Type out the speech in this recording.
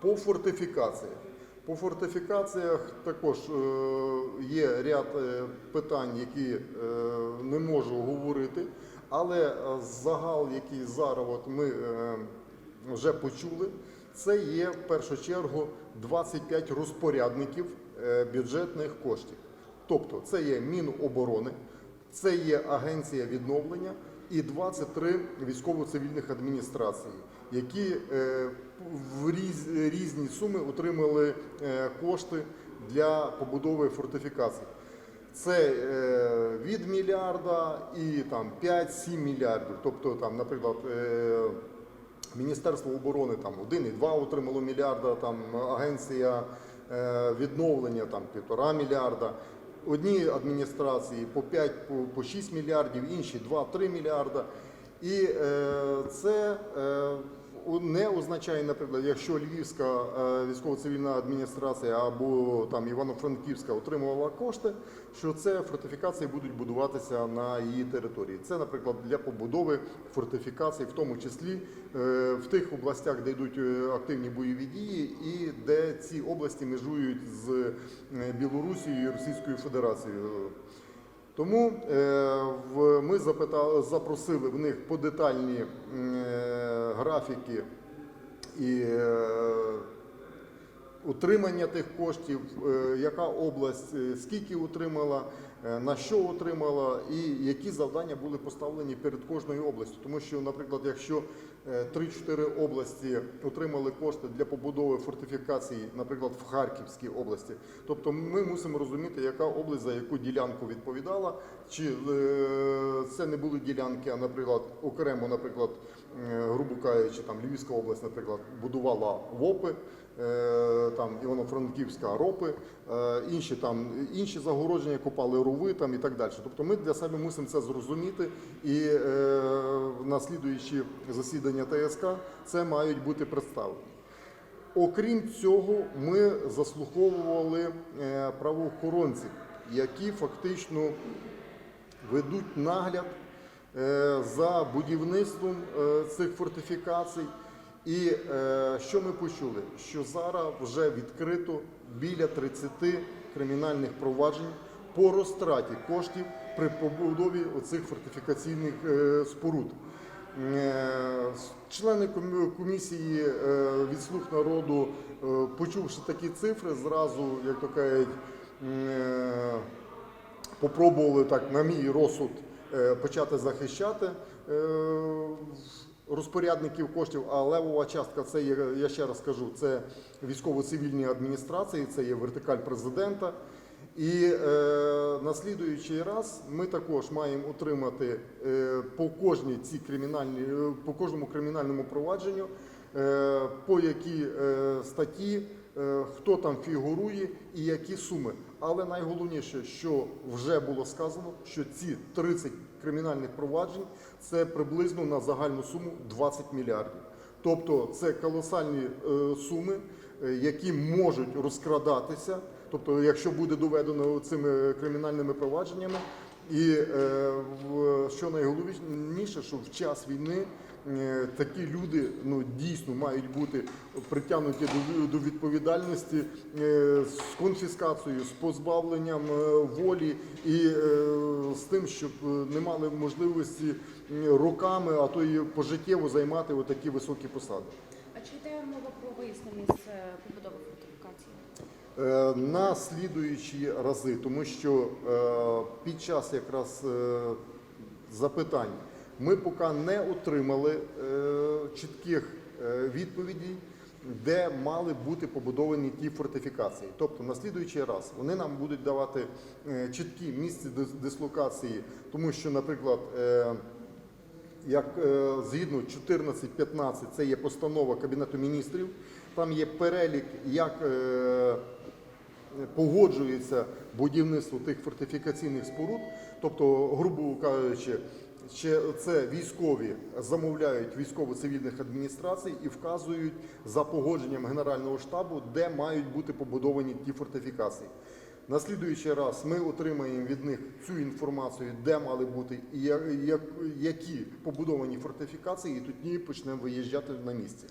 По фортифікаціях. По фортифікаціях також е, є ряд е, питань, які е, не можу говорити, але загал, який зараз от ми вже почули, це є в першу чергу 25 розпорядників бюджетних коштів. Тобто це є Міноборони, це є Агенція відновлення і 23 військово-цивільних адміністрації, які е, в різні суми отримали е, кошти для побудови фортифікацій. Це е, від мільярда і там 5-7 мільярдів. Тобто, там, наприклад, Міністерство оборони там 1,2 отримало мільярда, там агенція відновлення там півтора мільярда. Одні адміністрації по 5, по, по 6 мільярдів, інші 2-3 мільярда. І е, це е, не означає, наприклад, якщо Львівська е, військово-цивільна адміністрація або там Івано-Франківська отримувала кошти, що це фортифікації будуть будуватися на її території. Це, наприклад, для побудови фортифікацій, в тому числі е, в тих областях, де йдуть е, активні бойові дії, і де ці області межують з Білорусією і Російською Федерацією. Тому ми запросили в них подетальні графіки і е, утримання тих коштів, е, яка область е, скільки отримала, е, на що отримала, і які завдання були поставлені перед кожною областю. Тому що, наприклад, якщо е, 3-4 області отримали кошти для побудови фортифікації, наприклад, в Харківській області, тобто ми мусимо розуміти, яка область за яку ділянку відповідала, чи е, це не були ділянки, а наприклад, окремо, наприклад, е, грубо кажучи, там Львівська область, наприклад, будувала ВОПи, е, там Івано-Франківська ропи, е, інші там інші загородження копали рови там і так далі. Тобто ми для себе мусимо це зрозуміти, і е, на слідуючі засідання ТСК це мають бути представлені. Окрім цього, ми заслуховували е, правоохоронців, які фактично ведуть нагляд е, за будівництвом е, цих фортифікацій. І що ми почули? Що зараз вже відкрито біля 30 кримінальних проваджень по розтраті коштів при побудові оцих фортифікаційних е, споруд. Е, Члени комісії е, від слуг народу, почувши такі цифри, зразу, як то кажуть, попробували так, на мій розсуд, почати захищати розпорядників коштів, а левова частка це є, я ще раз кажу, це військово-цивільні адміністрації, це є вертикаль президента. І е, на слідуючий раз ми також маємо отримати е, по кожній цій кримінальній, е, по кожному кримінальному провадженню, е, по якій е, статті, е, хто там фігурує і які суми. Але найголовніше, що вже було сказано, що ці 30 кримінальних проваджень це приблизно на загальну суму 20 мільярдів. Тобто це колосальні е, суми, е, які можуть розкрадатися. Тобто, якщо буде доведено цими кримінальними провадженнями, і е, що найголовніше, що в час війни е, такі люди ну дійсно мають бути притягнуті до, відповідальності е, з конфіскацією, з позбавленням волі і з тим, щоб не мали можливості роками, а то і пожиттєво займати отакі високі посади. А чи йде мова про виїзне місце побудови на слідуючі рази, тому що е, під час якраз е, запитань ми поки не отримали е, чітких е, відповідей, де мали бути побудовані ті фортифікації. Тобто на слідуючий раз вони нам будуть давати е, чіткі місця дис- дислокації, тому що, наприклад, е, як е, згідно 14.15, це є постанова Кабінету міністрів. Там є перелік, як е, погоджується будівництво тих фортифікаційних споруд. Тобто, грубо кажучи, ще це військові замовляють військово-цивільних адміністрацій і вказують за погодженням Генерального штабу, де мають бути побудовані ті фортифікації. На слідуючий раз ми отримаємо від них цю інформацію, де мали бути і як- які побудовані фортифікації, і тоді почнемо виїжджати на місце.